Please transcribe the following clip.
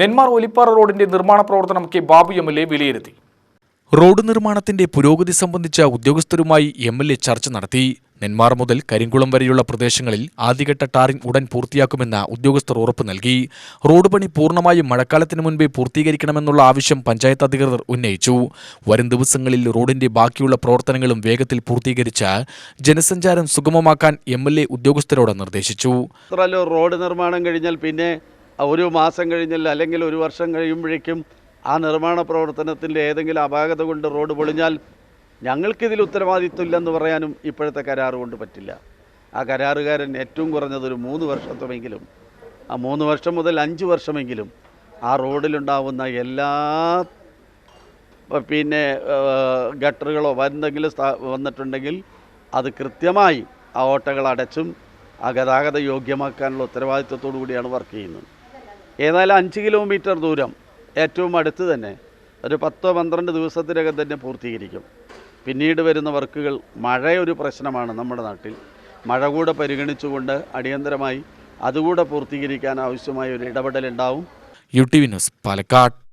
നെന്മാർ ഒലിപ്പാറ റോഡിന്റെ നിർമ്മാണ പ്രവർത്തനം K Babu M L A വിലയിരുത്തി. റോഡ് നിർമ്മാണത്തിന്റെ പുരോഗതി സംബന്ധിച്ച ഉദ്യോഗസ്ഥരുമായി എം എൽ എ ചർച്ച നടത്തി. നെന്മാർ മുതൽ കരിങ്കുളം വരെയുള്ള പ്രദേശങ്ങളിൽ ആദ്യഘട്ട ടാറിംഗ് ഉടൻ പൂർത്തിയാക്കുമെന്ന് ഉദ്യോഗസ്ഥർ ഉറപ്പു നൽകി. റോഡ് പണി പൂർണമായും മഴക്കാലത്തിന് മുൻപേ പൂർത്തീകരിക്കണമെന്നുള്ള ആവശ്യം പഞ്ചായത്ത് അധികൃതർ ഉന്നയിച്ചു. വരും ദിവസങ്ങളിൽ റോഡിന്റെ ബാക്കിയുള്ള പ്രവർത്തനങ്ങളും വേഗത്തിൽ പൂർത്തീകരിച്ച് ജനസഞ്ചാരം സുഗമമാക്കാൻ എം എൽ എ ഉദ്യോഗസ്ഥരോട് നിർദ്ദേശിച്ചു. റോഡ് നിർമ്മാണം കഴിഞ്ഞാൽ പിന്നെ ഒരു മാസം കഴിഞ്ഞാൽ അല്ലെങ്കിൽ ഒരു വർഷം കഴിയുമ്പോഴേക്കും ആ നിർമ്മാണ പ്രവർത്തനത്തിന്റെ ഏതെങ്കിലും അപാകത കൊണ്ട് റോഡ് പൊളിഞ്ഞാൽ ഞങ്ങൾക്കിതിൽ ഉത്തരവാദിത്വം ഇല്ലെന്ന് പറയാനും ഇപ്പോഴത്തെ കരാറ് കൊണ്ട് പറ്റില്ല. ആ കരാറുകാരൻ ഏറ്റവും കുറഞ്ഞത് ഒരു മൂന്ന് വർഷത്വമെങ്കിലും ആ മൂന്ന് വർഷം മുതൽ അഞ്ച് വർഷമെങ്കിലും ആ റോഡിലുണ്ടാവുന്ന എല്ലാ പിന്നെ ഗട്ടറുകളോ എന്തെങ്കിലും വന്നിട്ടുണ്ടെങ്കിൽ അത് കൃത്യമായി ആ ഓട്ടകൾ അടച്ചും ആ ഗതാഗത യോഗ്യമാക്കാനുള്ള ഉത്തരവാദിത്വത്തോടു കൂടിയാണ് വർക്ക് ചെയ്യുന്നത്. ഏതായാലും അഞ്ച് കിലോമീറ്റർ ദൂരം ഏറ്റവും അടുത്ത് തന്നെ. ഒരു പത്തോ പന്ത്രണ്ട് ദിവസത്തിനകം തന്നെ പൂർത്തീകരിക്കും. പിന്നീട് വരുന്ന വർക്കുകൾ മഴ ഒരു പ്രശ്നമാണ് നമ്മുടെ നാട്ടിൽ. മഴ കൂടെ പരിഗണിച്ചുകൊണ്ട് അടിയന്തരമായി അതുകൂടെ പൂർത്തീകരിക്കാൻ ആവശ്യമായ ഒരു ഇടപെടലുണ്ടാവും. U T V news Palakkad.